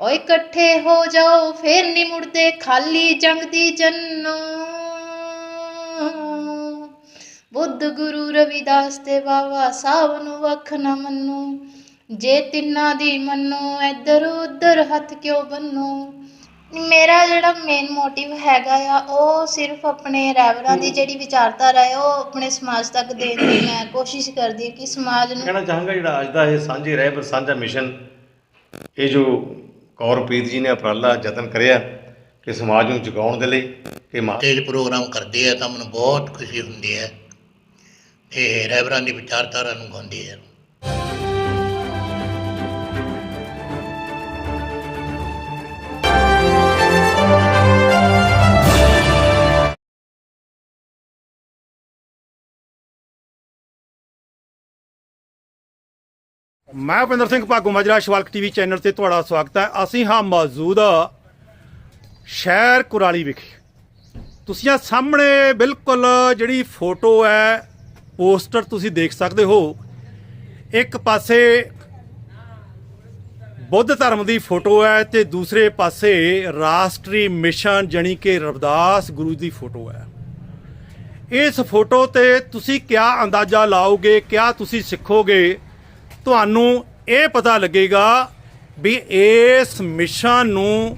ਓਏ ਇਕੱਠੇ ਹੋ ਜਾਓ, ਫੇਰ ਨਹੀਂ ਮੁੜਦੇ, ਖਾਲੀ ਜੰਗ ਦੀ ਜੰਨੋ। ਬੁੱਧ ਗੁਰੂ ਰਵਿਦਾਸ ਤੇ ਬਾਬਾ ਸਾਹਿਬ ਨੂੰ ਵੱਖ ਨਾ ਮੰਨੋ। ਜੇ ਤਿੰਨਾਂ ਦੀ ਮੰਨੋ, ਇੱਧਰ ਉੱਧਰ ਹੱਥ ਕਿਉਂ ਬੰਨੋ? ਮੇਰਾ ਜਿਹੜਾ ਮੇਨ ਮੋਟਿਵ ਹੈਗਾ ਆ, ਉਹ ਸਿਰਫ ਆਪਣੇ ਰੈਵਰਾਂ ਦੀ ਜਿਹੜੀ ਵਿਚਾਰਧਾਰਾ ਹੈ, ਉਹ ਆਪਣੇ ਸਮਾਜ ਤੱਕ ਦੇਣ ਦੀ ਮੈਂ ਕੋਸ਼ਿਸ਼ ਕਰਦੀ ਹਾਂ ਕਿ ਸਮਾਜ ਨੂੰ ਕਹਿਣਾ ਚਾਹਾਂਗਾ ਜਿਹੜਾ ਅੱਜ ਦਾ ਇਹ ਸਾਂਝੇ ਰਹਿਬਰ ਸਾਂਝਾ ਮਿਸ਼ਨ ਇਹ ਜੋ ਕੌਰਪ੍ਰੀਤ ਜੀ ਨੇ ਉਪਰਾਲਾ ਯਤਨ ਕਰਿਆ ਕਿ ਸਮਾਜ ਨੂੰ ਜਗਾਉਣ ਦੇ ਲਈ ਕਿ ਮਾ ਸਟੇਜ ਪ੍ਰੋਗਰਾਮ ਕਰਦੇ ਆ ਤਾਂ ਮੈਨੂੰ ਬਹੁਤ ਖੁਸ਼ੀ ਹੁੰਦੀ ਹੈ। ਤੇ ਰਹਿਬਰਾਂ ਦੀ ਵਿਚਾਰਧਾਰਾ ਨੂੰ ਗਾਉਂਦੀ ਹੈ ਮੈਂ ਭਿੰਦਰ ਸਿੰਘ ਭਾਗੂ ਮਾਜਰਾ ਸ਼ਿਵਾਲਕ ਟੀਵੀ ਚੈਨਲ ਤੇ ਤੁਹਾਡਾ ਸਵਾਗਤ ਹੈ। ਅਸੀਂ ਹਾਂ ਮੌਜੂਦ ਸ਼ਹਿਰ ਕੁਰਾਲੀ ਵਿਖੇ। ਤੁਸੀਂ ਆ ਸਾਹਮਣੇ ਬਿਲਕੁਲ ਜਿਹੜੀ ਫੋਟੋ ਹੈ, ਪੋਸਟਰ ਤੁਸੀਂ ਦੇਖ ਸਕਦੇ ਹੋ। ਇੱਕ ਪਾਸੇ ਬੁੱਧ ਧਰਮ ਦੀ ਫੋਟੋ ਹੈ ਤੇ ਦੂਸਰੇ ਪਾਸੇ ਰਾਸ਼ਟਰੀ ਮਿਸ਼ਨ ਜਾਣੀ ਕਿ ਰਵਦਾਸ ਗੁਰੂ ਦੀ ਫੋਟੋ ਹੈ। ਇਸ ਫੋਟੋ ਤੇ ਤੁਸੀਂ ਕਿਆ ਅੰਦਾਜ਼ਾ ਲਾਓਗੇ, ਕਿਆ ਤੁਸੀਂ ਸਿੱਖੋਗੇ? ਤੁਹਾਨੂੰ ਇਹ ਪਤਾ ਲੱਗੇਗਾ ਵੀ ਇਸ ਮਿਸ਼ਨ ਨੂੰ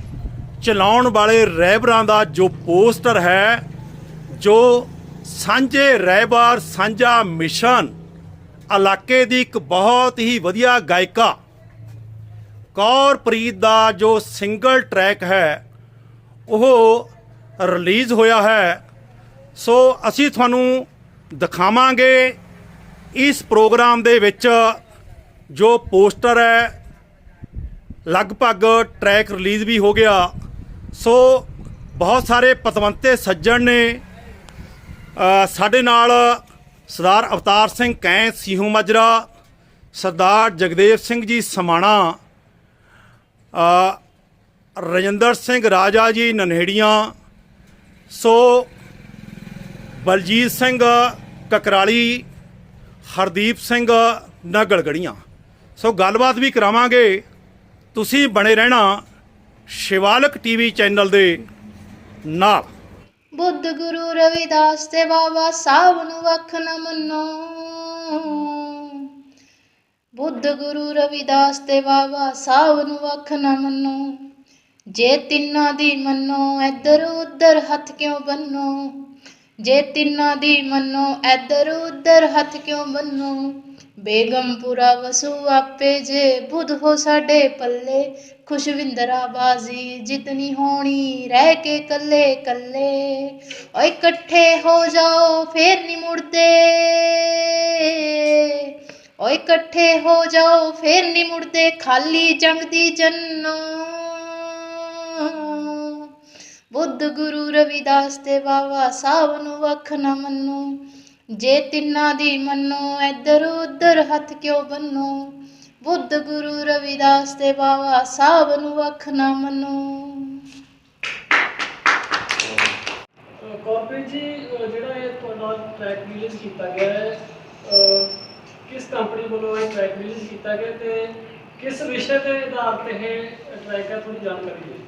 ਚਲਾਉਣ ਵਾਲੇ ਰਹਿਬਰਾਂ ਦਾ ਜੋ ਪੋਸਟਰ ਹੈ, ਜੋ ਸਾਂਝੇ ਰਹਿਬਰ ਸਾਂਝਾ ਮਿਸ਼ਨ, ਇਲਾਕੇ ਦੀ ਇੱਕ ਬਹੁਤ ਹੀ ਵਧੀਆ ਗਾਇਕਾ ਕੌਰਪ੍ਰੀਤ ਦਾ ਜੋ ਸਿੰਗਲ ਟਰੈਕ ਹੈ, ਉਹ ਰਿਲੀਜ਼ ਹੋਇਆ ਹੈ। ਸੋ ਅਸੀਂ ਤੁਹਾਨੂੰ ਦਿਖਾਵਾਂਗੇ ਇਸ ਪ੍ਰੋਗਰਾਮ ਦੇ ਵਿੱਚ ਜੋ ਪੋਸਟਰ ਹੈ, ਲਗਭਗ ਟਰੈਕ ਰਿਲੀਜ਼ ਵੀ ਹੋ ਗਿਆ। ਸੋ ਬਹੁਤ ਸਾਰੇ ਪਤਵੰਤੇ ਸੱਜਣ ਨੇ ਸਾਡੇ ਨਾਲ ਸਰਦਾਰ ਅਵਤਾਰ ਸਿੰਘ ਕੈਂ ਸੀਹੂ ਮਜਰਾ, ਸਰਦਾਰ ਜਗਦੇਵ ਸਿੰਘ ਜੀ ਸਮਾਣਾ ਰਜਿੰਦਰ ਸਿੰਘ ਰਾਜਾ ਜੀ ਨਨੇੜੀਆਂ, ਸੋ ਬਲਜੀਤ ਸਿੰਘ ਕਕਰਾਲੀ, ਹਰਦੀਪ ਸਿੰਘ ਨਗਲਗੜੀਆਂ। ਸੋ ਗੱਲਬਾਤ ਵੀ ਕਰਾਵਾਂਗੇ। ਤੁਸੀਂ ਬਣੇ ਰਹਿਣਾ ਸ਼ਿਵਾਲਕ ਟੀਵੀ ਚੈਨਲ ਦੇ ਨਾਲ। ਬੁੱਧ ਗੁਰੂ ਰਵਿਦਾਸ ਤੇ ਬਾਬਾ ਸਾਹਿਬ ਨੂੰ ਵੱਖ ਨਾ ਮੰਨੋ। ਬੁੱਧ ਗੁਰੂ ਰਵਿਦਾਸ ਤੇ ਬਾਬਾ ਸਾਹਿਬ ਨੂੰ ਵੱਖ ਨਾ ਮੰਨੋ। ਜੇ ਤਿੰਨਾਂ ਦੀ ਮੰਨੋ, ਇੱਧਰ ਉੱਧਰ ਹੱਥ ਕਿਉਂ ਬੰਨੋ? ਜੇ ਤਿੰਨਾਂ ਦੀ ਮੰਨੋ, ਇੱਧਰ ਉੱਧਰ ਹੱਥ ਕਿਉਂ ਬੰਨੋ? ਬੇਗਮਪੁਰਾ ਵਸੂ ਆਪੇ ਜੇ, ਬੁੱਧ ਹੋ ਸਾਡੇ ਪੱਲੇ। ਖੁਸ਼ਵਿੰਦਰਾ ਬਾਜ਼ੀ ਜਿਤਨੀ ਹੋਣੀ, ਰਹਿ ਕੇ ਕੱਲੇ ਕੱਲੇ। ਓਏ ਇਕੱਠੇ ਹੋ ਜਾਓ, ਫੇਰ ਨਹੀਂ ਮੁੜਦੇ। ਓਏ ਇਕੱਠੇ ਹੋ ਜਾਓ, ਫੇਰ ਨਹੀਂ ਮੁੜਦੇ, ਖਾਲੀ ਜੰਗ ਦੀ ਜੰਨੋ। ਬੁੱਧ ਗੁਰੂ ਰਵਿਦਾਸ ਤੇ ਬਾਬਾ ਸਾਹਿਬ ਨੂੰ ਵੱਖ ਨਾ ਮੰਨੋ। ਜੇ ਤਿੰਨਾਂ ਦੀ ਮੰਨੋ ਇੱਧਰ ਉੱਧਰ ਹੱਥ ਕਿਉਂ ਬੰਨੋ? ਬੁੱਧ ਗੁਰੂ ਰਵਿਦਾਸ ਤੇ ਬਾਬਾ ਸਾਹਿਬ ਨੂੰ ਵੱਖ ਨਾ ਮੰਨੋ। ਕਾਰਪੋਰੇਟ ਜੀ ਅਹ ਜਿਹੜਾ ਇਹ ਤੁਹਾਡਾ ਟਰੈਕ ਰਿਲੀਜ਼ ਕੀਤਾ ਗਿਆ ਹੈ ਅਹ ਕਿਸ ਕੰਪਨੀ ਵੱਲੋਂ ਇਹ ਟਰੈਕ ਰਿਲੀਜ਼ ਕੀਤਾ ਗਿਆ ਤੇ ਕਿਸ ਵਿਸ਼ੇ ਦੇ ਆਧਾਰ ਤੇ ਇਹ ਟਰੈਕ ਹੈ ਥੋੜੀ ਜਾਣਕਾਰੀ ਦਿਓ।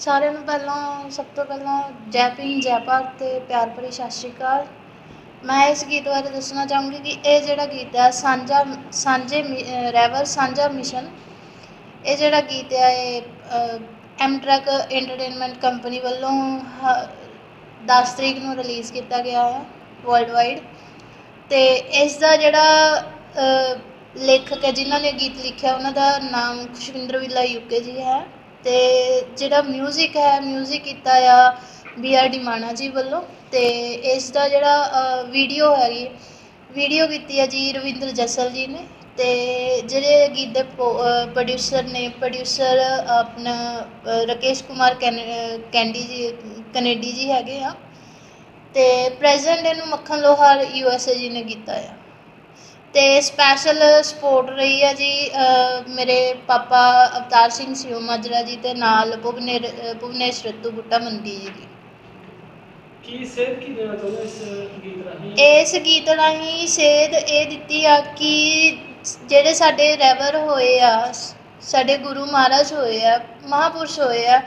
ਸਾਰਿਆਂ ਨੂੰ ਪਹਿਲਾਂ ਸਭ ਤੋਂ ਪਹਿਲਾਂ ਜੈ ਭੀਮ ਜੈ ਭਾਰਤ ਤੇ ਪਿਆਰ ਭਰੀ ਸਤਿ ਸ਼੍ਰੀ ਅਕਾਲ। ਮੈਂ ਇਸ ਗੀਤ ਬਾਰੇ ਦੱਸਣਾ ਚਾਹੂੰਗੀ ਕਿ ਇਹ ਜਿਹੜਾ ਗੀਤ ਹੈ ਸਾਂਝਾ ਸਾਂਝੇ ਰੈਵਰ ਸਾਂਝਾ ਮਿਸ਼ਨ ਇਹ ਜਿਹੜਾ ਗੀਤ ਹੈ ਇਹ ਐਮ ਟਰੱਕ ਐਂਟਰਟੇਨਮੈਂਟ ਕੰਪਨੀ ਵੱਲੋਂ ਹ- 10 ਤਰੀਕ ਨੂੰ ਰਿਲੀਜ਼ ਕੀਤਾ ਗਿਆ ਹੈ ਵਰਲਡ ਵਾਈਡ ਤੇ ਇਸ ਦਾ ਜਿਹੜਾ ਅ, ਲੇਖਕ ਹੈ ਜਿਨ੍ਹਾਂ ਨੇ ਗੀਤ ਲਿਖਿਆ ਉਹਨਾਂ ਦਾ ਨਾਮ ਖੁਸ਼ਵਿੰਦਰ ਵਿਲਾ ਯੂਕੇ ਜੀ ਹੈ ਤੇ ਜਿਹੜਾ 뮤직 ਹੈ 뮤직 ਕੀਤਾ ਆ ਬੀ ਆਰ ਡੀ ਜੀ ਵੱਲੋਂ ਤੇ ਇਸ ਦਾ ਜਿਹੜਾ ਵੀਡੀਓ ਹੈਗੀ ਵੀਡੀਓ ਕੀਤੀ ਹੈ ਜੀ ਰਵਿੰਦਰ ਜਸਲ ਜੀ ਨੇ ਤੇ ਜਿਹੜੇ ਗੀਤ ਦੇ ਪ੍ਰੋਡਿਊਸਰ ਨੇ ਪ੍ਰੋਡਿਊਸਰ ਆਪਣਾ ਅ, ਰਾਕੇਸ਼ ਕੁਮਾਰ ਕੈਨ- ਅ, ਕੈਂਡੀ ਜੀ ਕੈਨੇਡੀ ਜੀ ਹੈਗੇ ਆ ਤੇ ਪ੍ਰੈਜ਼ੈਂਟ ਇਹਨੂੰ ਮੱਖਣ ਲੋਹਾਰ ਯੂ ਐਸ ਏ ਜੀ ਨੇ ਕੀਤਾ ਆ। ਤੇ ਸਪੈਸ਼ਲ ਸਪੋਰਟ ਰਹੀ ਹੈ ਜੀ ਮੇਰੇ ਪਾਪਾ ਅਵਤਾਰ ਸਿੰਘ ਸਿਓ ਮਾਜਰਾ ਜੀ ਤੇ ਨਾਲ ਭੁਵਨੇ ਭੁਵਨੇਸ਼ ਰੱਤੂ ਬੁੱਟਾ ਮੰਦੀ ਜੀ ਦੀ। ਕੀ ਸੇਧ ਕੀ ਦੇਣਾ ਚਾਹੁੰਦੇ ਇਸ ਗੀਤ ਰਾਹੀਂ? ਇਸ ਗੀਤ ਰਾਹੀਂ ਸੇਧ ਇਹ ਦਿੱਤੀ ਆ ਕਿ ਜਿਹੜੇ ਸਾਡੇ ਰੈਵਰ ਹੋਏ ਆ, ਸਾਡੇ ਗੁਰੂ ਮਹਾਰਾਜ ਹੋਏ ਆ, ਮਹਾਪੁਰਸ਼ ਹੋਏ ਆ,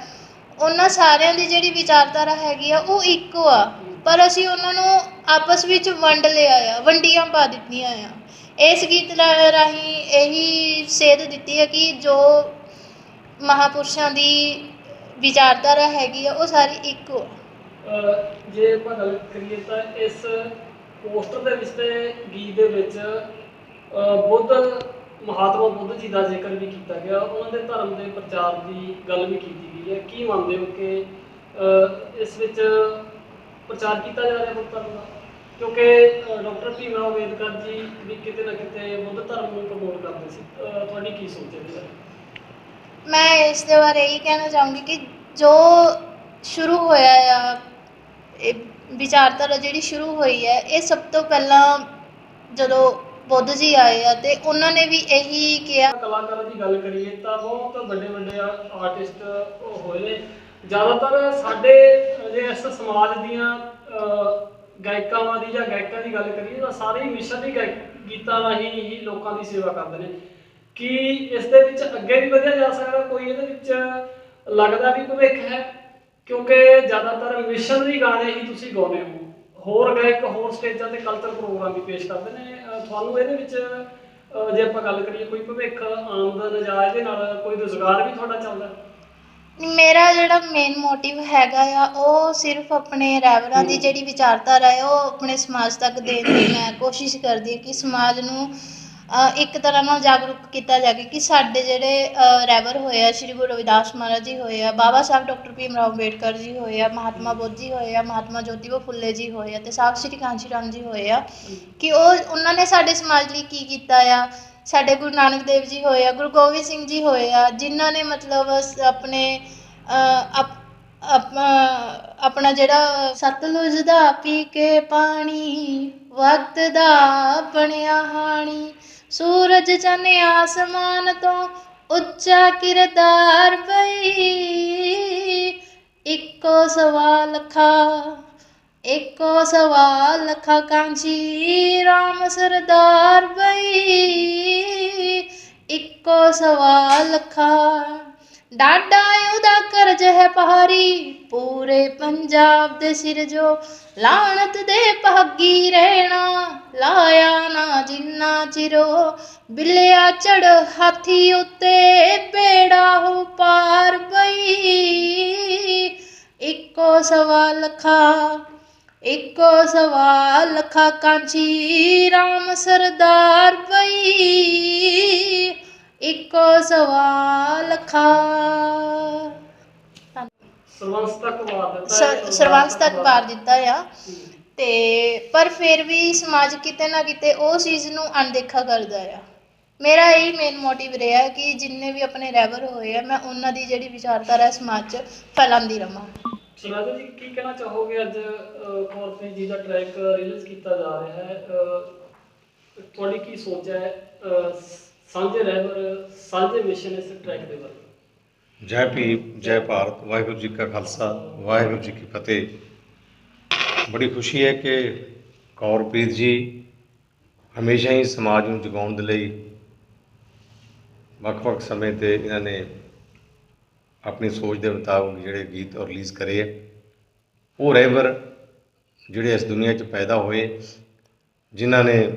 ਉਹਨਾਂ ਸਾਰਿਆਂ ਦੀ ਜਿਹੜੀ ਵਿਚਾਰਧਾਰਾ ਹੈਗੀ ਆ, ਉਹ ਇੱਕੋ ਆ। ਪਰ ਅਸੀਂ ਉਹਨਾਂ ਨੂੰ ਆਪਸ ਵਿੱਚ ਵੰਡ ਲਿਆ ਆ, ਵੰਡੀਆਂ ਪਾ ਦਿੱਤੀਆਂ ਆ। ਇਸ ਗੀਤ ਰਾਹੀਂ ਇਹੀ ਸੇਧ ਦਿੱਤੀ ਹੈ ਕਿ ਜੋ ਮਹਾਪੁਰਸ਼ਾਂ ਦੀ ਵਿਚਾਰਧਾਰਾ ਹੈਗੀ ਆ, ਉਹ ਸਾਰੀ ਇੱਕੋ ਆ। ਜੇ ਆਪਾਂ ਗੱਲ ਕਰੀਏ ਤਾਂ ਇਸ ਪੋਸਟਰ ਦੇ ਵਿੱਚ ਤੇ ਗੀਤ ਦੇ ਵਿੱਚ ਬੁੱਧ, ਮਹਾਤਮਾ ਬੁੱਧ ਜੀ ਦਾ ਜ਼ਿਕਰ ਵੀ ਕੀਤਾ ਗਿਆ। ਉਹਨਾਂ ਦੇ ਧਰਮ ਦੇ ਪ੍ਰਚਾਰ ਦੀ ਗੱਲ ਵੀ ਕੀਤੀ ਗਈ ਹੈ। ਕੀ ਮੰਨਦੇ ਹੋ ਕਿ ਇਸ ਵਿੱਚ ਪ੍ਰਚਾਰ ਕੀਤਾ ਜਾ ਰਿਹਾ ਬੁੱਧ ਧਰਮ ਦਾ? ਕਿਉਂਕਿ ਡਾਕਟਰ ਭੀਮ ਰਾਓ ਅੰਬੇਦਕਰ ਜੀ ਵੀ ਕਿਤੇ ਨਾ ਕਿਤੇ ਬੁੱਧ ਧਰਮ ਨੂੰ ਪ੍ਰਮੋਟ ਕਰਦੇ ਸੀ। ਤੁਹਾਡੀ ਕੀ ਸੋਚ ਹੈ ਇਹਦੇ ਬਾਰੇ? ਮੈਂ ਇਸ ਦੇ ਬਾਰੇ ਇਹ ਕਹਿਣਾ ਚਾਹੂੰਗੀ ਕਿ ਜੋ ਸ਼ੁਰੂ ਹੋਇਆ ਆ ਇਹ ਵਿਚਾਰਧਾਰਾ ਜਿਹੜੀ ਸ਼ੁਰੂ ਹੋਈ ਹੈ, ਇਹ ਸਭ ਤੋਂ ਪਹਿਲਾਂ ਜਦੋਂ ਬੁੱਧ ਜੀ ਆਏ ਆ ਤੇ ਉਹਨਾਂ ਨੇ ਵੀ ਇਹੀ ਕਿਹਾ। ਕਲਾਕਾਰਾਂ ਦੀ ਗੱਲ ਕਰੀਏ ਤਾਂ ਬਹੁਤ ਵੱਡੇ ਵੱਡੇ ਆਰਟਿਸਟ ਹੋਏ। ਨੇ ਜ਼ਿਆਦਾਤਰ ਸਾਡੇ ਜੇ ਇਸ ਸਮਾਜ ਦੀਆਂ ਗਾਇਕਾਵਾਂ ਦੀ ਜਾਂ ਗਾਇਕਾਂ ਦੀ ਗੱਲ ਕਰੀਏ ਤਾਂ ਸਾਰੇ ਹੀ ਮਿਸ਼ਨ ਦੀ ਗੀਤਾਂ ਰਾਹੀਂ ਹੀ ਲੋਕਾਂ ਦੀ ਸੇਵਾ ਕਰਦੇ ਨੇ। ਕੀ ਇਸ ਦੇ ਵਿੱਚ ਅੱਗੇ ਵੀ ਵਧਿਆ ਜਾ ਸਕਦਾ? ਕੋਈ ਇਹਦੇ ਵਿੱਚ ਲੱਗਦਾ ਵੀ ਭਵਿੱਖ ਹੈ? ਕਿਉਂਕਿ ਜ਼ਿਆਦਾਤਰ ਮਿਸ਼ਨਰੀ ਗਾਣੇ ਹੀ ਤੁਸੀਂ ਗਾਉਂਦੇ ਹੋ। ਹੋਰ ਗਾਇਕ ਹੋਰ ਸਟੇਜਾਂ ਤੇ ਕਲਚਰ ਪ੍ਰੋਗਰਾਮ ਵੀ ਪੇਸ਼ ਕਰਦੇ ਨੇ। ਤੁਹਾਨੂੰ ਇਹਦੇ ਵਿੱਚ ਜੇ ਆਪਾਂ ਗੱਲ ਕਰੀਏ ਕੋਈ ਭਵਿੱਖ ਆਮਦਨ ਜਾਂ ਇਹਦੇ ਨਾਲ ਕੋਈ ਰੁਜ਼ਗਾਰ ਵੀ ਤੁਹਾਡਾ ਚੱਲਦਾ? ਮੇਰਾ ਜਿਹੜਾ ਮੇਨ ਮੋਟਿਵ ਹੈਗਾ ਆ ਉਹ ਸਿਰਫ ਆਪਣੇ ਰੈਵਰਾਂ ਦੀ ਜਿਹੜੀ ਵਿਚਾਰਧਾਰਾ ਹੈ ਉਹ ਆਪਣੇ ਸਮਾਜ ਤੱਕ ਦੇਣ ਦੀ ਮੈਂ ਕੋਸ਼ਿਸ਼ ਕਰਦੀ ਹਾਂ ਕਿ ਸਮਾਜ ਨੂੰ ਇੱਕ ਤਰ੍ਹਾਂ ਨਾਲ ਜਾਗਰੂਕ ਕੀਤਾ ਜਾਵੇ ਕਿ ਸਾਡੇ ਜਿਹੜੇ ਰੈਵਰ ਹੋਏ ਆ ਸ਼੍ਰੀ ਗੁਰੂ ਰਵਿਦਾਸ ਮਹਾਰਾਜ ਜੀ ਹੋਏ ਆ ਬਾਬਾ ਸਾਹਿਬ ਡਾਕਟਰ ਭੀਮ ਰਾਓ ਅੰਬੇਡਕਰ ਜੀ ਹੋਏ ਆ ਮਹਾਤਮਾ ਬੁੱਧ ਜੀ ਹੋਏ ਆ ਮਹਾਤਮਾ ਜੋਤੀਬਾ ਫੁੱਲੇ ਜੀ ਹੋਏ ਆ ਤੇ ਸਾਹਿਬ ਸ਼੍ਰੀ ਕਾਂਸ਼ੀ ਰਾਮ ਜੀ ਹੋਏ ਆ ਕਿ ਉਹ ਉਹਨਾਂ ਨੇ ਸਾਡੇ ਸਮਾਜ ਲਈ ਕੀ ਕੀਤਾ ਆ? ਸਾਡੇ ਗੁਰੂ ਨਾਨਕ ਦੇਵ ਜੀ ਹੋਏ ਆ ਗੁਰੂ ਗੋਬਿੰਦ ਸਿੰਘ ਜੀ ਹੋਏ ਆ ਜਿਨ੍ਹਾਂ ਨੇ ਮਤਲਬ ਆਪਣੇ ਆਪਣਾ ਜਿਹੜਾ ਸਤਲੁਜ ਦਾ ਪੀ ਕੇ ਪਾਣੀ ਵਕਤ ਦਾ ਬਣਿਆ ਹਾਣੀ ਸੂਰਜ ਚੰਨ ਆਸਮਾਨ ਤੋਂ ਉੱਚਾ ਕਿਰਦਾਰ ਪਈ। ਇੱਕੋ ਸਵਾਲ ਖਾ ਇੱਕੋ ਸਵਾਲ ਲਖਾ ਕਾਂਜੀ ਰਾਮ ਸਰਦਾਰ ਬਈ ਇੱਕੋ ਸਵਾਲ ਖਾ ਡਾਡਾ ਉਹਦਾ ਕਰਜ ਹੈ ਪਹਾਰੀ ਪੂਰੇ ਪੰਜਾਬ ਦੇ ਸਿਰ ਜੋ ਲਾਣਤ ਦੇ ਭਾਗੀ ਰਹਿਣਾ, ਲਾਇਆ ਨਾ ਜਿੰਨਾ ਚਿਰੋ, ਬਿੱਲਿਆ ਚੜ ਹਾਥੀ ਉੱਤੇ ਬੇੜਾ ਹੋ ਪਾਰ ਬਈ। ਇੱਕੋ ਸਵਾਲ ਖਾ ਇੱਕੋ ਸਵਾਲ ਖਾ ਕਾਂਚੀ ਰਾਮ ਸਰਦਾਰ ਬਈ। ਇੱਕੋ ਸਵਾਲ ਲਖਾ ਸਰਵੰਸ ਤੱਕ ਵਾਰ ਦਿੱਤਾ ਹੈ, ਸ- ਸਰਬੰਸ ਤੱਕ ਵਾਰ ਦਿੱਤਾ ਆ। ਤੇ ਪਰ ਫਿਰ ਵੀ ਸਮਾਜ ਕਿਤੇ ਨਾ ਕਿਤੇ ਉਹ ਚੀਜ਼ ਨੂੰ ਅਣਦੇਖਾ ਕਰਦਾ ਆ। ਮੇਰਾ ਇਹੀ ਮੇਨ ਮੋਟਿਵ ਰਿਹਾ ਕਿ ਜਿੰਨੇ ਵੀ ਆਪਣੇ ਰੈਵਰ ਹੋਏ ਆ ਮੈਂ ਉਹਨਾਂ ਦੀ ਜਿਹੜੀ ਵਿਚਾਰਧਾਰਾ ਹੈ ਸਮਾਜ 'ਚ ਫੈਲਾਉਂਦੀ ਰਵਾਂ। ਸੁਨਾਜੋ ਜੀ ਕੀ ਕਹਿਣਾ ਚਾਹੋਗੇ ਅੱਜ ਕੌਰਪੀ ਜੀ ਦਾ ਟਰੈਕ ਰਿਲੀਜ਼ ਕੀਤਾ ਜਾ ਰਿਹਾ ਹੈ ਅਹ, ਤੁਹਾਡੀ ਕੀ ਸੋਚ ਹੈ ਅਹ, ਸਾਂਝੇ ਰਹਿਬਰ ਸਾਂਝੇ ਮਿਸ਼ਨ ਇਸ ਟਰੈਕ ਦੇ ਬਾਰੇ ਜੈ ਭੀਮ, ਜੈ ਭਾਰਤ, ਵਾਹਿਗੁਰੂ ਜੀ ਕਾ ਖਾਲਸਾ, ਵਾਹਿਗੁਰੂ ਜੀ ਕੀ ਫਤਿਹ। ਬੜੀ ਖੁਸ਼ੀ ਹੈ ਕਿ ਕੌਰਪ੍ਰੀਤ ਜੀ ਹਮੇਸ਼ਾ ਹੀ ਸਮਾਜ ਨੂੰ ਜਗਾਉਣ ਦੇ ਲਈ ਵੱਖ-ਵੱਖ ਸਮੇਂ ਤੇ ਇਹਨਾਂ ਨੇ ਆਪਣੀ ਸੋਚ ਦੇ ਮੁਤਾਬਕ ਜਿਹੜੇ ਗੀਤ ਔਰ ਰਿਲੀਜ਼ ਕਰੇ ਉਹ ਰਹਿਬਰ ਜਿਹੜੇ ਇਸ ਦੁਨੀਆ 'ਚ ਪੈਦਾ ਹੋਏ, ਜਿਨ੍ਹਾਂ ਨੇ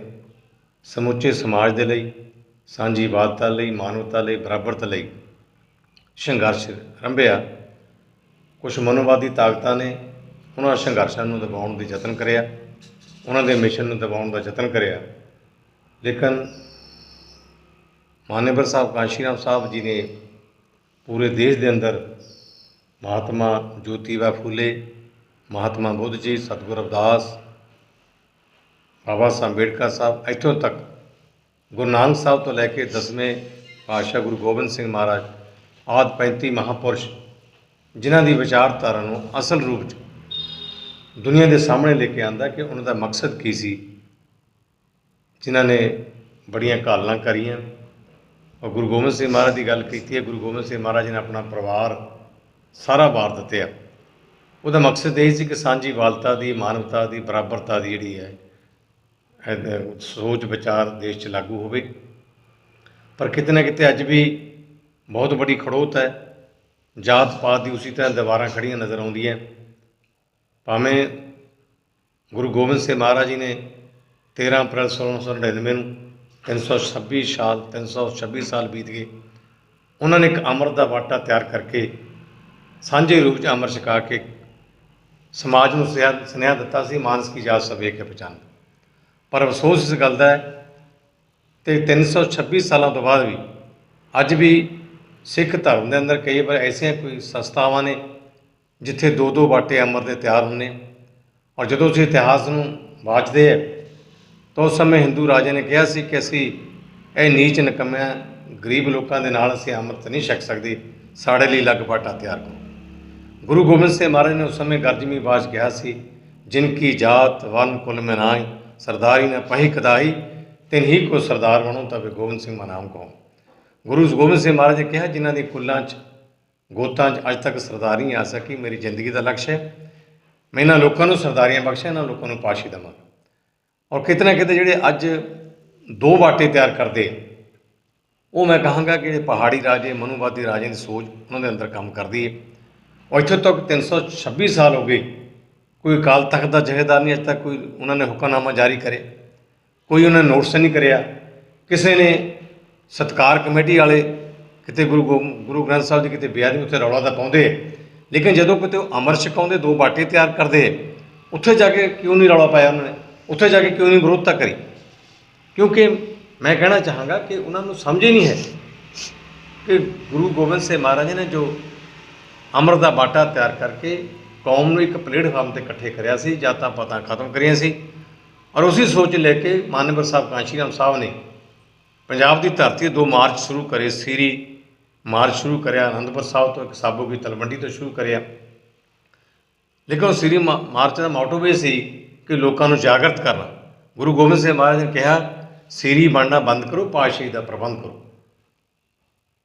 ਸਮੁੱਚੇ ਸਮਾਜ ਦੇ ਲਈ ਸਾਂਝੀ ਇਬਾਦਤਾਂ ਲਈ, ਮਾਨਵਤਾ ਲਈ, ਬਰਾਬਰਤਾ ਲਈ ਸੰਘਰਸ਼ ਰੰਭਿਆ। ਕੁਝ ਮਨੋਵਾਦੀ ਤਾਕਤਾਂ ਨੇ ਉਹਨਾਂ ਸੰਘਰਸ਼ਾਂ ਨੂੰ ਦਬਾਉਣ ਦੇ ਯਤਨ ਕਰਿਆ। ਉਹਨਾਂ ਦੇ ਮਿਸ਼ਨ ਨੂੰ ਦਬਾਉਣ ਦਾ ਯਤਨ ਕਰਿਆ। ਲੇਕਿਨ ਮਾਨੇਵਰ ਸਾਹਿਬ ਕਾਂਸ਼ੀਰਾਮ ਸਾਹਿਬ ਜੀ ਨੇ ਪੂਰੇ ਦੇਸ਼ ਦੇ ਅੰਦਰ ਮਹਾਤਮਾ ਜੋਤੀਬਾ ਫੂਲੇ, ਮਹਾਤਮਾ ਬੁੱਧ ਜੀ, ਸਤਿਗੁਰ ਰਵਿਦਾਸ, ਬਾਬਾ ਸਾਹਿਬ ਅੰਬੇਡਕਰ ਸਾਹਿਬ, ਇੱਥੋਂ ਤੱਕ ਗੁਰੂ ਨਾਨਕ ਸਾਹਿਬ ਤੋਂ ਲੈ ਕੇ ਦਸਵੇਂ ਪਾਤਸ਼ਾਹ ਗੁਰੂ ਗੋਬਿੰਦ ਸਿੰਘ ਮਹਾਰਾਜ ਆਦਿ 35 ਮਹਾਪੁਰਸ਼, ਜਿਨ੍ਹਾਂ ਦੀ ਵਿਚਾਰਧਾਰਾ ਨੂੰ ਅਸਲ ਰੂਪ 'ਚ ਦੁਨੀਆ ਦੇ ਸਾਹਮਣੇ ਲੈ ਕੇ ਆਂਦਾ ਕਿ ਉਹਨਾਂ ਦਾ ਮਕਸਦ ਕੀ ਸੀ, ਜਿਨ੍ਹਾਂ ਨੇ ਬੜੀਆਂ ਕਾਲਾਂ ਕਰੀਆਂ। ਔਰ ਗੁਰੂ ਗੋਬਿੰਦ ਸਿੰਘ ਮਹਾਰਾਜ ਦੀ ਗੱਲ ਕੀਤੀ ਹੈ, ਗੁਰੂ ਗੋਬਿੰਦ ਸਿੰਘ ਮਹਾਰਾਜ ਨੇ ਆਪਣਾ ਪਰਿਵਾਰ ਸਾਰਾ ਵਾਰ ਦਿੱਤਿਆ। ਉਹਦਾ ਮਕਸਦ ਇਹ ਸੀ ਕਿ ਸਾਂਝੀ ਵਾਲਤਾ ਦੀ, ਮਾਨਵਤਾ ਦੀ, ਬਰਾਬਰਤਾ ਦੀ ਜਿਹੜੀ ਹੈ ਸੋਚ ਵਿਚਾਰ ਦੇਸ਼ 'ਚ ਲਾਗੂ ਹੋਵੇ। ਪਰ ਕਿਤੇ ਨਾ ਕਿਤੇ ਅੱਜ ਵੀ ਬਹੁਤ ਵੱਡੀ ਖੜੋਤ ਹੈ। ਜਾਤ ਪਾਤ ਦੀ ਉਸੇ ਤਰ੍ਹਾਂ ਦੀਵਾਰਾਂ ਖੜੀਆਂ ਨਜ਼ਰ ਆਉਂਦੀਆਂ। ਭਾਵੇਂ ਗੁਰੂ ਗੋਬਿੰਦ ਸਿੰਘ ਮਹਾਰਾਜ ਜੀ ਨੇ 13 ਅਪ੍ਰੈਲ 1699 ਨੂੰ 326 ਸਾਲ 326 ਸਾਲ ਬੀਤ ਗਏ। ਉਹਨਾਂ ਨੇ ਇੱਕ ਅੰਮ੍ਰਿਤ ਦਾ ਵਾਟਾ ਤਿਆਰ ਕਰਕੇ ਸਾਂਝੇ ਰੂਪ 'ਚ ਅੰਮ੍ਰਿਤ ਛਕਾ ਕੇ ਸਮਾਜ ਨੂੰ ਸੁਨੇਹਾ ਸੁਨੇਹਾ ਦਿੱਤਾ ਸੀ, ਮਾਨਸ ਕੀ ਜਾਤ ਸਭ ਏਕ ਪਛਾਨ ਪਰ ਅਫਸੋਸ ਇਸ ਗੱਲ ਦਾ ਹੈ ਤੇ 326 ਸਾਲਾਂ ਤੋਂ ਬਾਅਦ ਵੀ ਅੱਜ ਵੀ ਸਿੱਖ ਧਰਮ ਦੇ ਅੰਦਰ ਕਈ ਵਾਰ ਐਸੀਆਂ ਕੋਈ ਸੰਸਥਾਵਾਂ ਨੇ ਜਿੱਥੇ ਦੋ ਦੋ ਬਾਟੇ ਅੰਮ੍ਰਿਤ ਦੇ ਤਿਆਰ ਹੁੰਦੇ ਔਰ ਜਦੋਂ ਅਸੀਂ ਇਤਿਹਾਸ ਨੂੰ ਵਾਚਦੇ ਹੈ ਤਾਂ ਉਸ ਸਮੇਂ ਹਿੰਦੂ ਰਾਜੇ ਨੇ ਕਿਹਾ ਸੀ ਕਿ ਅਸੀਂ ਇਹ ਨੀਚ ਨਿਕੰਮਿਆਂ ਗਰੀਬ ਲੋਕਾਂ ਦੇ ਨਾਲ ਅਸੀਂ ਅੰਮ੍ਰਿਤ ਨਹੀਂ ਛਕ ਸਕਦੇ, ਸਾਡੇ ਲਈ ਅਲੱਗ ਬਾਟਾ ਤਿਆਰ ਕਰੋ। ਗੁਰੂ ਗੋਬਿੰਦ ਸਿੰਘ ਮਹਾਰਾਜ ਨੇ ਉਸ ਸਮੇਂ ਗਰਜਮੀ ਬਾਜ ਕਿਹਾ ਸੀ, ਜਿਨ ਕੀ ਜਾਤ ਵਨ ਕੁਲ ਮੈਂ ਨਾਈ ਸਰਦਾਰੀ ਨੇ ਪਹਿ ਕਦਾਈ ਤਿਨ ਹੀ ਕੋ ਸਰਦਾਰ ਬਣੋ ਤਾਂ ਵੀ ਗੋਬਿੰਦ ਸਿੰਘ ਮਨਾਮ ਕਹੋ। ਗੁਰੂ ਗੋਬਿੰਦ ਸਿੰਘ ਮਹਾਰਾਜ ਨੇ ਕਿਹਾ, ਜਿਨ੍ਹਾਂ ਦੀ ਕੁੱਲਾਂ 'ਚ, ਗੋਤਾਂ 'ਚ ਅੱਜ ਤੱਕ ਸਰਦਾਰੀ ਨਹੀਂ ਆ ਸਕੀ, ਮੇਰੀ ਜ਼ਿੰਦਗੀ ਦਾ ਲਕਸ਼ ਹੈ। ਮੈਂ ਇਹਨਾਂ ਲੋਕਾਂ ਨੂੰ ਸਰਦਾਰੀਆਂ ਬਖਸ਼ਾਂ ਇਹਨਾਂ ਲੋਕਾਂ ਨੂੰ ਪਾਸ਼ੀ ਦੇਵਾਂ। ਔਰ ਕਿਤੇ ਨਾ ਕਿਤੇ ਜਿਹੜੇ ਅੱਜ ਦੋ ਬਾਟੇ ਤਿਆਰ ਕਰਦੇ ਉਹ ਮੈਂ ਕਹਾਂਗਾ ਕਿ ਜਿਹੜੇ ਪਹਾੜੀ ਰਾਜੇ, ਮਨੂਵਾਦੀ ਰਾਜੇ ਦੀ ਸੋਚ, ਉਹਨਾਂ ਦੇ ਅੰਦਰ ਕੰਮ ਕਰਦੀ ਹੈ। ਔਰ ਇੱਥੋਂ ਤੱਕ 326 ਸਾਲ ਹੋ ਗਏ ਕੋਈ ਅਕਾਲ ਤਖਤ ਦਾ ਜਥੇਦਾਰ ਨਹੀਂ, ਅੱਜ ਤੱਕ ਕੋਈ ਉਹਨਾਂ ਨੇ ਹੁਕਮਨਾਮਾ ਜਾਰੀ ਕਰੇ। ਕੋਈ ਉਹਨਾਂ ਨੇ ਨੋਟਿਸ ਨਹੀਂ ਕਰਿਆ। ਕਿਸੇ ਨੇ ਸਤਕਾਰ ਕਮੇਟੀ ਵਾਲੇ ਕਿਤੇ ਗੁਰੂ ਗੋ- ਗੁਰੂ ਗ੍ਰੰਥ ਸਾਹਿਬ ਦੀ ਕਿਤੇ ਬੇਅਦਬੀ ਉੱਥੇ ਰੌਲਾ ਤਾਂ ਪਾਉਂਦੇ। ਲੇਕਿਨ ਜਦੋਂ ਕਿਤੇ ਉਹ ਅਮਰ ਛਕਾਉਂਦੇ, ਦੋ ਬਾਟੇ ਤਿਆਰ ਕਰਦੇ, ਉੱਥੇ ਜਾ ਕੇ ਕਿਉਂ ਨਹੀਂ ਰੌਲਾ ਪਾਇਆ ਉਹਨਾਂ ਨੇ? ਉੱਥੇ ਜਾ ਕੇ ਕਿਉਂ ਨਹੀਂ ਵਿਰੋਧਤਾ ਕਰੀ? ਕਿਉਂਕਿ ਮੈਂ ਕਹਿਣਾ ਚਾਹਾਂਗਾ ਕਿ ਉਹਨਾਂ ਨੂੰ ਸਮਝ ਹੀ ਨਹੀਂ ਹੈ ਕਿ ਗੁਰੂ ਗੋਬਿੰਦ ਸਿੰਘ ਮਹਾਰਾਜ ਨੇ ਜੋ ਅੰਮ੍ਰਿਤ ਦਾ ਬਾਟਾ ਤਿਆਰ ਕਰਕੇ ਕੌਮ ਨੂੰ ਇੱਕ ਪਲੇਟਫਾਰਮ ਤੇ ਇਕੱਠੇ ਕਰਿਆ ਸੀ ਜਾਤਾਂ ਪਾਤਾਂ ਖਤਮ ਕਰੀਆਂ ਸੀ। ਔਰ ਉਸੇ ਸੋਚ ਲੈ ਕੇ ਮਾਨਵਰ ਸਾਹਿਬ ਕਾਂਸ਼ੀ ਰਾਮ ਸਾਹਿਬ ਨੇ ਪੰਜਾਬ ਦੀ ਧਰਤੀ ਦੋ ਮਾਰਚ ਸ਼ੁਰੂ ਕਰੇ, ਸੀਰੀ ਮਾਰਚ ਸ਼ੁਰੂ ਕਰਿਆ, ਅਨੰਦਪੁਰ ਸਾਹਿਬ ਤੋਂ ਇੱਕ ਸਾਬੋ ਕੀ ਤਲਵੰਡੀ ਤੋਂ ਸ਼ੁਰੂ ਕਰਿਆ। ਲੇਕਿਨ ਉਹ ਸੀਰੀ ਮਾ- ਮਾਰਚ ਦਾ ਮੋਟੋ ਵੀ ਸੀ ਕਿ ਲੋਕਾਂ ਨੂੰ ਜਾਗਰਤ ਕਰਨਾ। ਗੁਰੂ ਗੋਬਿੰਦ ਸਿੰਘ ਮਹਾਰਾਜ ਨੇ ਕਿਹਾ, ਸੀਰੀ ਬਣਨਾ ਬੰਦ ਕਰੋ, ਪਾਤਸ਼ਾਹੀ ਦਾ ਪ੍ਰਬੰਧ ਕਰੋ।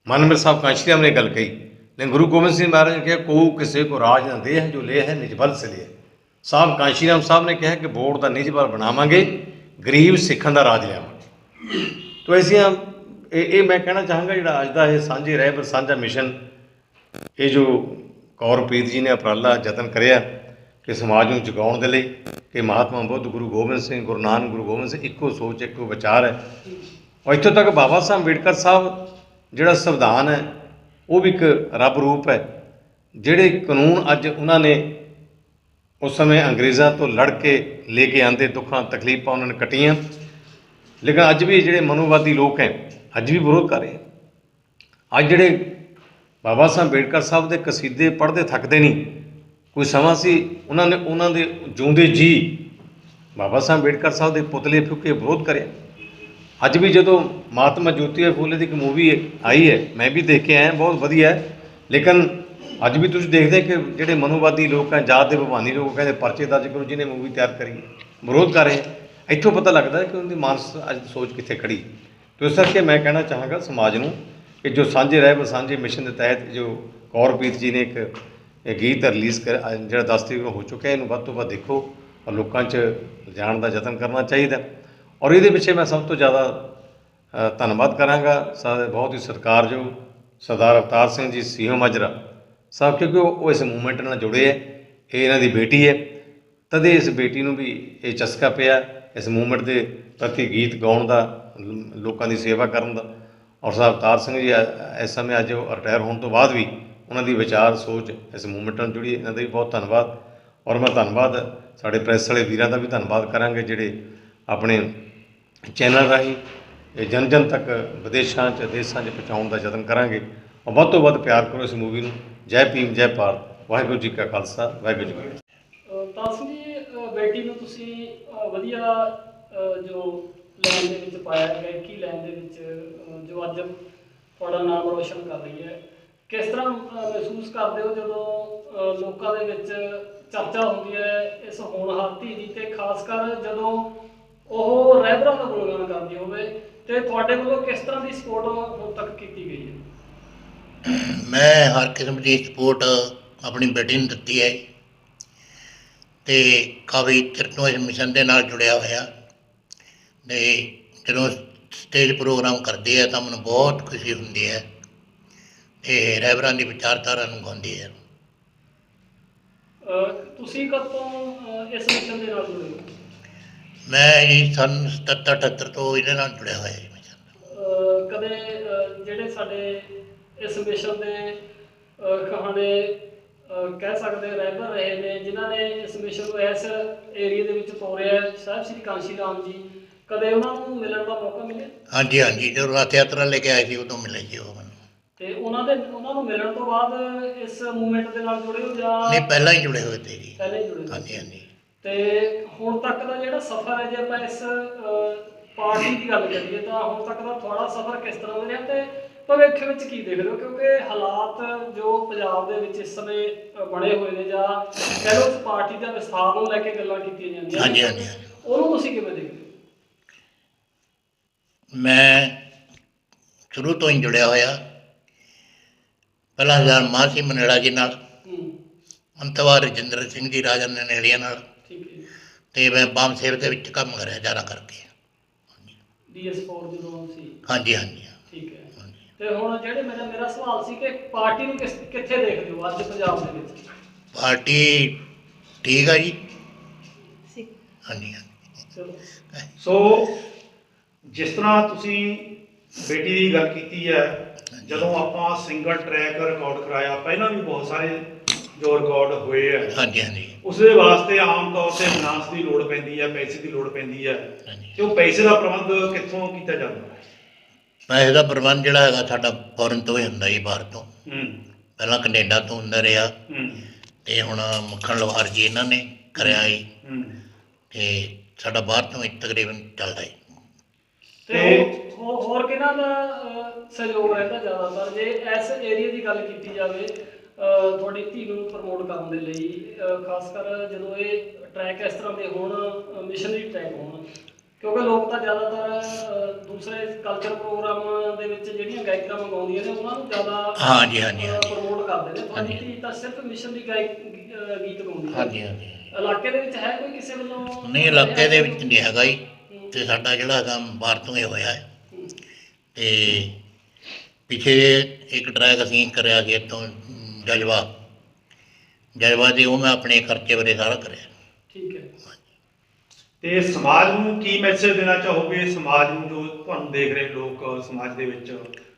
ਮਨਮਰ ਸਾਹਿਬ ਕਾਂਸ਼ੀ ਰਾਮ ਨੇ ਗੱਲ ਕਹੀ। ਲੇਕਿਨ ਗੁਰੂ ਗੋਬਿੰਦ ਸਿੰਘ ਮਹਾਰਾਜ ਨੇ ਕਿਹਾ ਕੋ ਕਿਸੇ ਕੋ ਰਾਜ ਨਾ ਦੇ ਹੈ, ਜੋ ਲੈ ਹੈ, ਨਿਜ ਬਲ ਸੇ ਸਾਹਿਬ ਕਾਂਸ਼ੀ ਰਾਮ ਸਾਹਿਬ ਨੇ ਕਿਹਾ ਕਿ ਬੋਰਡ ਦਾ ਨਿਜ ਬਲ ਬਣਾਵਾਂਗੇ, ਗਰੀਬ ਸਿੱਖਾਂ ਦਾ ਰਾਜ ਲਿਆਵਾਂਗੇ। ਤੋ ਐਸੀਆਂ, ਇਹ ਇਹ ਮੈਂ ਕਹਿਣਾ ਚਾਹਾਂਗਾ, ਜਿਹੜਾ ਅੱਜ ਦਾ ਇਹ ਸਾਂਝੇ ਰਹਿਬਰ ਸਾਂਝਾ ਮਿਸ਼ਨ, ਇਹ ਜੋ ਕੌਰਪ੍ਰੀਤ ਜੀ ਨੇ ਉਪਰਾਲਾ ਯਤਨ ਕਰਿਆ ਕਿ ਸਮਾਜ ਨੂੰ ਜਗਾਉਣ ਦੇ ਲਈ, ਕਿ ਮਹਾਤਮਾ ਬੁੱਧ ਗੁਰੂ ਗੋਬਿੰਦ ਸਿੰਘ, ਗੁਰੂ ਨਾਨਕ ਗੁਰੂ ਗੋਬਿੰਦ ਸਿੰਘ, ਇੱਕੋ ਸੋਚ, ਇੱਕੋ ਵਿਚਾਰ ਹੈ। ਔਰ ਇੱਥੋਂ ਤੱਕ ਬਾਬਾ ਸਾਹਿਬ ਅੰਬੇਡਕਰ ਸਾਹਿਬ, ਜਿਹੜਾ ਸੰਵਿਧਾਨ ਹੈ ਉਹ ਵੀ ਇੱਕ ਰੱਬ ਰੂਪ ਹੈ। ਜਿਹੜੇ ਕਾਨੂੰਨ ਅੱਜ ਉਹਨਾਂ ਨੇ ਉਸ ਸਮੇਂ ਅੰਗਰੇਜ਼ਾਂ ਤੋਂ ਲੜ ਕੇ ਲੈ ਕੇ ਆਂਦੇ ਦੁੱਖਾਂ, ਤਕਲੀਫਾਂ ਉਹਨਾਂ ਨੇ ਕੱਟੀਆਂ। ਲੇਕਿਨ ਅੱਜ ਵੀ ਜਿਹੜੇ ਮਨੋਵਾਦੀ ਲੋਕ ਹੈ, ਅੱਜ ਵੀ ਵਿਰੋਧ ਕਰ ਰਹੇ ਅੱਜ ਜਿਹੜੇ ਬਾਬਾ ਸਾਹਿਬ ਅੰਬੇਡਕਰ ਸਾਹਿਬ ਦੇ ਕਸੀਦੇ ਪੜ੍ਹਦੇ ਥੱਕਦੇ ਨਹੀਂ, ਕੋਈ ਸਮਾਂ ਸੀ ਉਹਨਾਂ ਨੇ, ਉਹਨਾਂ ਦੇ ਜਿਉਂਦੇ ਜੀ ਬਾਬਾ ਸਾਹਿਬ ਅੰਬੇਡਕਰ ਸਾਹਿਬ ਦੇ ਪੁਤਲੇ ਫੂਕੇ ਵਿਰੋਧ ਕਰਿਆ। ਅੱਜ ਵੀ ਜਦੋਂ ਮਹਾਤਮਾ ਜੋਤੀਬਾ ਫੂਲੇ ਦੀ ਇੱਕ ਮੂਵੀ ਆਈ ਹੈ, ਮੈਂ ਵੀ ਦੇਖ ਕੇ ਆਇਆ ਬਹੁਤ ਵਧੀਆ ਹੈ। ਲੇਕਿਨ ਅੱਜ ਵੀ ਤੁਸੀਂ ਦੇਖਦੇ ਕਿ ਜਿਹੜੇ ਮਨੋਵਾਦੀ ਲੋਕ ਹੈ ਜਾਤ ਦੇ ਭਵਾਨੀ ਲੋਕ ਕਹਿੰਦੇ ਪਰਚੇ ਦਰਜ ਕਰੋ, ਜਿਹਨੇ ਮੂਵੀ ਤਿਆਰ ਕਰੀ ਵਿਰੋਧ ਕਰ ਰਹੇ ਇੱਥੋਂ ਪਤਾ ਲੱਗਦਾ ਕਿ ਉਹਨਾਂ ਦੀ ਮਾਨਸ ਅੱਜ ਸੋਚ ਕਿੱਥੇ ਖੜੀ ਤੇ ਇਸ ਕਰਕੇ ਮੈਂ ਕਹਿਣਾ ਚਾਹਾਂਗਾ ਸਮਾਜ ਨੂੰ ਕਿ ਜੋ ਸਾਂਝੇ ਰਹਿ ਸਾਂਝੇ ਮਿਸ਼ਨ ਦੇ ਤਹਿਤ ਜੋ ਕੌਰਪ੍ਰੀਤ ਜੀ ਨੇ ਇੱਕ ਇਹ ਗੀਤ ਰਿਲੀਜ਼ ਕਰ ਜਿਹੜਾ 10 ਤਰੀਕ ਨੂੰ ਹੋ ਚੁੱਕਿਆ ਇਹਨੂੰ ਵੱਧ ਤੋਂ ਵੱਧ ਦੇਖੋ ਔਰ ਲੋਕਾਂ 'ਚ ਲਿਜਾਣ ਦਾ ਯਤਨ ਕਰਨਾ ਚਾਹੀਦਾ ਔਰ ਇਹਦੇ ਪਿੱਛੇ ਮੈਂ ਸਭ ਤੋਂ ਜ਼ਿਆਦਾ ਧੰਨਵਾਦ ਕਰਾਂਗਾ ਸਾਡੇ ਬਹੁਤ ਹੀ ਸਤਿਕਾਰਯੋਗ ਸਰਦਾਰ ਅਵਤਾਰ ਸਿੰਘ ਜੀ ਸੀਓ ਮਾਜਰਾ ਸਾਹਿਬ, ਕਿਉਂਕਿ ਉਹ ਇਸ ਮੂਵਮੈਂਟ ਨਾਲ ਜੁੜੇ ਹੈ, ਇਹ ਇਹਨਾਂ ਦੀ ਬੇਟੀ ਹੈ। ਤਦੇ ਇਸ ਬੇਟੀ ਨੂੰ ਵੀ ਇਹ ਚਸਕਾ ਪਿਆ ਇਸ ਮੂਵਮੈਂਟ ਦੇ ਪ੍ਰਤੀ ਗੀਤ ਗਾਉਣ ਦਾ, ਲੋਕਾਂ ਦੀ ਸੇਵਾ ਕਰਨ ਦਾ। ਔਰ ਸਾਹਿਬ ਅਵਤਾਰ ਸਿੰਘ ਜੀ ਇਸ ਸਮੇਂ ਅੱਜ ਉਹ ਰਿਟਾਇਰ ਹੋਣ ਤੋਂ ਬਾਅਦ ਵੀ ਉਹਨਾਂ ਦੀ ਵਿਚਾਰ ਸੋਚ ਇਸ ਮੂਵਮੈਂਟ ਨਾਲ ਜੁੜੀ ਇਹਨਾਂ ਦਾ ਵੀ ਬਹੁਤ ਧੰਨਵਾਦ। ਔਰ ਮੈਂ ਧੰਨਵਾਦ ਸਾਡੇ ਪ੍ਰੈਸ ਵਾਲੇ ਵੀਰਾਂ ਦਾ ਵੀ ਧੰਨਵਾਦ ਕਰਾਂਗੇ, ਜਿਹੜੇ ਆਪਣੇ ਚੈਨਲ ਰਾਹੀਂ ਇਹ ਜਨ ਜਨ ਤੱਕ ਵਿਦੇਸ਼ਾਂ 'ਚ, ਦੇਸ਼ਾਂ 'ਚ ਪਹੁੰਚਾਉਣ ਦਾ ਯਤਨ ਕਰਾਂਗੇ। ਔਰ ਵੱਧ ਤੋਂ ਵੱਧ ਪਿਆਰ ਕਰੋ ਇਸ ਮੂਵੀ ਨੂੰ। ਜੈ ਭੀਮ, ਜੈ ਭਾਰਤ। ਵਾਹਿਗੁਰੂ ਜੀ ਕਾ ਖਾਲਸਾ, ਵਾਹਿਗੁਰੂ ਜੀ ਕੀ ਫਤਿਹ। ਅਹ ਜੀ ਬੇਟੀ ਨੂੰ ਤੁਸੀਂ ਵਧੀਆ ਜੋ ਲਾਈਨ ਦੇ ਵਿੱਚ ਪਾਇਆ ਹੈ ਗਾਇਕੀ ਲਾਈਨ ਦੇ ਵਿੱਚ ਜੋ ਅੱਜ ਤੁਹਾਡਾ ਨਾਮ ਰੋਸ਼ਨ ਕਰ ਰਹੀ ਹੈ, ਕਿਸ ਤਰ੍ਹਾਂ ਮਹਿਸੂਸ ਕਰਦੇ ਹੋ ਜਦੋਂ ਲੋਕਾਂ ਦੇ ਵਿੱਚ ਚਰਚਾ ਹੁੰਦੀ ਹੈ ਇਸ ਹੋਣਹਾਰ ਧੀ ਦੀ? ਤੇ ਖਾਸ ਕਰ ਜਦੋਂ ਉਹ ਰਹਿਬਰਾਂ ਦਾ ਗੁਣਗਾਨ ਕਰਦੀ ਹੋਵੇ ਤੇ ਤੁਹਾਡੇ ਵੱਲੋਂ ਕਿਸ ਤਰ੍ਹਾਂ ਦੀ ਸਪੋਰਟ ਹੁਣ ਤੱਕ ਕੀਤੀ ਗਈ ਹੈ? ਮੈਂ ਹਰ ਕਿਸਮ ਦੀ ਸਪੋਰਟ ਆਪਣੀ ਬੇਟੀ ਨੂੰ ਦਿੱਤੀ ਹੈ। ਤੇ ਕਾਫੀ ਚਿਰ ਤੋਂ ਇਸ ਮਿਸ਼ਨ ਦੇ ਨਾਲ ਜੁੜਿਆ ਹੋਇਆ। ਤੇ ਜਦੋਂ ਸਟੇਜ ਪ੍ਰੋਗਰਾਮ ਕਰਦੇ ਆ ਤਾਂ ਮੈਨੂੰ ਬਹੁਤ ਖੁਸ਼ੀ ਹੁੰਦੀ ਹੈ। ਤੇ ਰਹਿਬਰਾਂ ਦੀ ਵਿਚਾਰਧਾਰਾ ਨੂੰ ਗਾਉਂਦੀ ਹੈ। ਤੁਸੀਂ ਕਦ ਇਸ ਮਿਸ਼ਨ ਦੇ ਨਾਲ ਜੁੜੇ ਹੋ? ਮੈਂ ਜੀ ਸੰਨ 77 78 ਤੋਂ ਇਹਦੇ ਨਾਲ ਜੁੜਿਆ ਹੋਇਆ ਜੀ। ਅਹ, ਕਦੇ ਅਹ, ਜਿਹੜੇ ਸਾਡੇ ਇਸ ਮਿਸ਼ਨ ਦੇ ਅਹ, ਕਹਾਣੇ ਅਹ, ਕਹਿ ਸਕਦੇ ਰਹਿਬਰ ਰਹੇ ਨੇ ਜਿਨ੍ਹਾਂ ਨੇ ਇਸ ਮਿਸ਼ਨ ਨੂੰ ਇਸ ਏਰੀਆ ਦੇ ਵਿੱਚ ਤੋਰਿਆ ਹੈ, ਸਾਹਿਬ ਸ੍ਰੀ ਕਾਂਸ਼ੀ ਰਾਮ ਜੀ ਕਦੇ ਉਹਨਾਂ ਨੂੰ ਮਿਲਣ ਦਾ ਮੌਕਾ ਮਿਲਿਆ ਹਾਂਜੀ ਹਾਂਜੀ ਜਦੋਂ ਰਥ ਯਾਤਰਾ ਲੈ ਕੇ ਆਏ ਸੀ ਉਦੋਂ ਮਿਲੇ ਜੀ ਉਹ ਮੈਨੂੰ ਤੇ ਉਹਨਾਂ ਦੇ ਉਹਨਾਂ ਨੂੰ ਮਿਲਣ ਤੋਂ ਬਾਅਦ ਇਸ ਮੂਵਮੈਂਟ ਦੇ ਨਾਲ ਜੁੜੇ ਹੋ ਜਾਂ ਨਹੀਂ ਪਹਿਲਾਂ ਹੀ ਜੁੜੇ ਹੋਏ ਤੇ ਜੀ ਪਹਿਲੇ ਹੀ ਜੁੜੇ ਹੋ? ਹਾਂਜੀ ਹਾਂਜੀ ਤੇ ਹੁਣ ਤੱਕ ਦਾ ਜਿਹੜਾ ਸਫ਼ਰ ਹੈ ਜੇ ਆਪਾਂ ਇਸ ਪਾਰਟੀ ਦੀ ਗੱਲ ਕਰੀਏ ਤਾਂ ਹੁਣ ਤੱਕ ਦਾ ਤੁਹਾਡਾ ਸਫ਼ਰ ਕਿਸ ਤਰ੍ਹਾਂ ਦਾ ਰਿਹਾ ਤੇ ਭਵਿੱਖ ਵਿੱਚ ਕੀ ਦੇਖ ਰਹੇ ਹੋ ਕਿਉਂਕਿ ਹਾਲਾਤ ਜੋ ਪੰਜਾਬ ਦੇ ਵਿੱਚ ਇਸ ਸਮੇਂ ਬਣੇ ਹੋਏ ਨੇ ਜਾਂ ਕਹਿ ਲਓ ਪਾਰਟੀ ਦਾ ਵਿਸਥਾਰ ਨੂੰ ਲੈ ਕੇ ਗੱਲਾਂ ਕੀਤੀਆਂ ਜਾਂਦੀਆਂ। ਹਾਂਜੀ ਹਾਂਜੀ। ਉਹਨੂੰ ਤੁਸੀਂ ਕਿਵੇਂ ਦੇਖਦੇ ਹੋ ਮੈਂ ਸ਼ੁਰੂ ਤੋਂ ਹੀ ਜੁੜਿਆ ਹੋਇਆ ਪਹਿਲਾਂ ਹਜ਼ਾਰ ਮਾਂ ਸੀ ਮਨੇੜਾ ਜੀ ਨਾਲ ਅੰਤਵਾਰ ਰਜਿੰਦਰ ਸਿੰਘ ਜੀ ਰਾਜਨ ਨੇੜੀਆਂ ਨਾਲ ਤੇ ਮੈਂ ਬਾਮ ਸੇਵ ਦੇ ਵਿੱਚ ਕੰਮ ਕਰਿਆ ਜ਼ਿਆਦਾ ਕਰਕੇ। ਡੀਐਸ4 ਜਦੋਂ ਸੀ। ਹਾਂਜੀ ਹਾਂਜੀ ਠੀਕ ਹੈ। ਤੇ ਹੁਣ ਜਿਹੜੇ ਮੇਰਾ ਮੇਰਾ ਸਵਾਲ ਸੀ ਕਿ ਪਾਰਟੀ ਨੂੰ ਕਿਸ ਕਿੱਥੇ ਦੇਖਦੇ ਹੋ ਅੱਜ ਪੰਜਾਬ ਦੇ ਵਿੱਚ? ਪਾਰਟੀ ਠੀਕ ਆ ਜੀ। ਹਾਂਜੀ ਹਾਂਜੀ ਚਲੋ। ਸੋ ਜਿਸ ਤਰ੍ਹਾਂ ਤੁਸੀਂ ਬੇਟੀ ਦੀ ਗੱਲ ਕੀਤੀ ਹੈ ਜਦੋਂ ਆਪਾਂ ਸਿੰਗਲ ਟਰੈਕ ਰਿਕਾਰਡ ਕਰਾਇਆ ਪਹਿਲਾਂ ਵੀ ਬਹੁਤ ਸਾਰੇ ਜੋ ਰਿਕਾਰਡ ਹੋਏ ਆ। ਹਾਂਜੀ ਹਾਂਜੀ। ਉਸ ਦੇ ਵਾਸਤੇ ਆਮ ਤੌਰ ਤੇ ਫਾਈਨਾਂਸ ਦੀ ਲੋੜ ਪੈਂਦੀ ਹੈ ਪੈਸੇ ਦੀ ਲੋੜ ਪੈਂਦੀ ਹੈ। ਤੇ ਉਹ ਪੈਸੇ ਦਾ ਪ੍ਰਬੰਧ ਕਿੱਥੋਂ ਕੀਤਾ ਜਾਂਦਾ? ਹੈ ਪੈਸੇ ਦਾ ਪ੍ਰਬੰਧ ਜਿਹੜਾ ਹੈਗਾ ਸਾਡਾ ਫੋਰਨ ਤੋਂ ਹੀ ਹੁੰਦਾ ਜੀ ਬਾਹਰ ਤੋਂ। ਹੂੰ। ਪਹਿਲਾਂ ਕੈਨੇਡਾ ਤੋਂ ਹੁੰਦਾ ਰਿਹਾ। ਹੂੰ। ਤੇ ਹੁਣ ਮੱਖਣ ਲਵਾਰ ਜੀ ਇਹਨਾਂ ਨੇ ਕਰਿਆ ਜੀ। ਹੂੰ। ਤੇ ਸਾਡਾ ਬਾਹਰ ਤੋਂ ਹੀ ਤਕਰੀਬਨ ਚੱਲਦਾ ਜੀ। ਤੇ ਹੋਰ ਹੋਰ ਕਿਹਨਾਂ ਦਾ ਅਹ, ਸਹਿਯੋਗ ਰਹਿੰਦਾ ਜ਼ਿਆਦਾਤਰ? ਜੇ ਇਸ ਏਰੀਆ ਦੀ ਗੱਲ ਕੀਤੀ ਜਾਵੇ ਤੁਹਾਡੀ ਧੀ ਨੂੰ ਪ੍ਰਮੋਟ ਕਰਨ ਦੇ ਲਈ ਖਾਸ ਕਰ ਜਦੋਂ ਇਹ ਟਰੈਕ ਇਸ ਤਰ੍ਹਾਂ ਦੇ ਹੋਣ ਮਿਸ਼ਨਰੀ ਟਰੈਕ ਹੋਣ। ਕਿਉਂਕਿ ਲੋਕ ਤਾਂ ਜ਼ਿਆਦਾਤਰ ਦੂਸਰੇ ਕਲਚਰ ਪ੍ਰੋਗਰਾਮ ਦੇ ਵਿੱਚ ਜਿਹੜੀਆਂ ਗਾਇਕਾਂ ਮੰਗਾਉਂਦੀਆਂ ਨੇ ਉਹਨਾਂ ਨੂੰ ਜ਼ਿਆਦਾ ਹਾਂਜੀ ਹਾਂਜੀ ਪ੍ਰਮੋਟ ਕਰਦੇ ਨੇ। ਤੁਹਾਡੀ। ਧੀ ਤਾਂ ਸਿਰਫ ਮਿਸ਼ਨਰੀ ਗਾਇਕ ਗੀਤ ਗਾਉਂਦੀ ਹੈ। ਹਾਂਜੀ ਹਾਂਜੀ। ਇਲਾਕੇ ਦੇ ਵਿੱਚ ਹੈ ਕੋਈ ਕਿਸੇ ਵੱਲੋਂ? ਨਹੀਂ ਇਲਾਕੇ ਦੇ ਵਿੱਚ ਨਹੀਂ ਹੈਗਾ ਜੀ। ਤੇ ਸਾਡਾ ਜਿਹੜਾ ਕੰਮ ਬਾਹਰ ਤੋਂ ਹੀ ਹੋਇਆ ਹੈ। ਹੂੰ। ਤੇ ਪਿਛੇ ਇੱਕ ਟਰੈਕ ਅਸੀਂ ਕਰਿਆ ਸੀ ਇੱਥੋਂ ਜਜ਼ਬਾ। ਜਜ਼ਬਾ ਦੀ ਉਹ ਮੈਂ ਆਪਣੇ ਖਰਚੇ ਬਾਰੇ ਸਾਰਾ ਕਰਿਆ। ਠੀਕ ਹੈ। ਤੇ ਸਮਾਜ ਨੂੰ ਕੀ ਮੈਸੇਜ ਦੇਣਾ ਚਾਹੋਗੇ? ਸਮਾਜ ਨੂੰ ਜੋ ਤੁਹਾਨੂੰ ਦੇਖ ਰਹੇ ਲੋਕ ਸਮਾਜ ਦੇ ਵਿੱਚ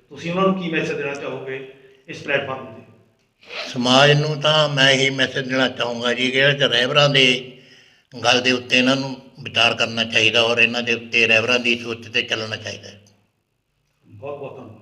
ਤੁਸੀਂ ਉਹਨਾਂ ਨੂੰ ਕੀ ਮੈਸੇਜ ਦੇਣਾ ਚਾਹੋਗੇ ਇਸ ਪਲੇਟਫਾਰਮ ਤੇ? ਸਮਾਜ ਨੂੰ ਤਾਂ ਮੈਂ ਇਹੀ ਮੈਸੇਜ ਦੇਣਾ ਚਾਹੂੰਗਾ ਜੀ ਕਿ ਜਿਹੜੇ ਰਹਿਬਰਾਂ ਦੇ ਗੱਲ ਦੇ ਉੱਤੇ ਇਹਨਾਂ ਨੂੰ ਵਿਚਾਰ ਕਰਨਾ ਚਾਹੀਦਾ ਔਰ ਇਹਨਾਂ ਦੇ ਉੱਤੇ ਰਹਿਬਰਾਂ ਦੀ ਸੋਚ ਤੇ ਚੱਲਣਾ ਚਾਹੀਦਾ ਬਹੁਤ ਬਹੁਤ ਧੰਨਵਾਦ।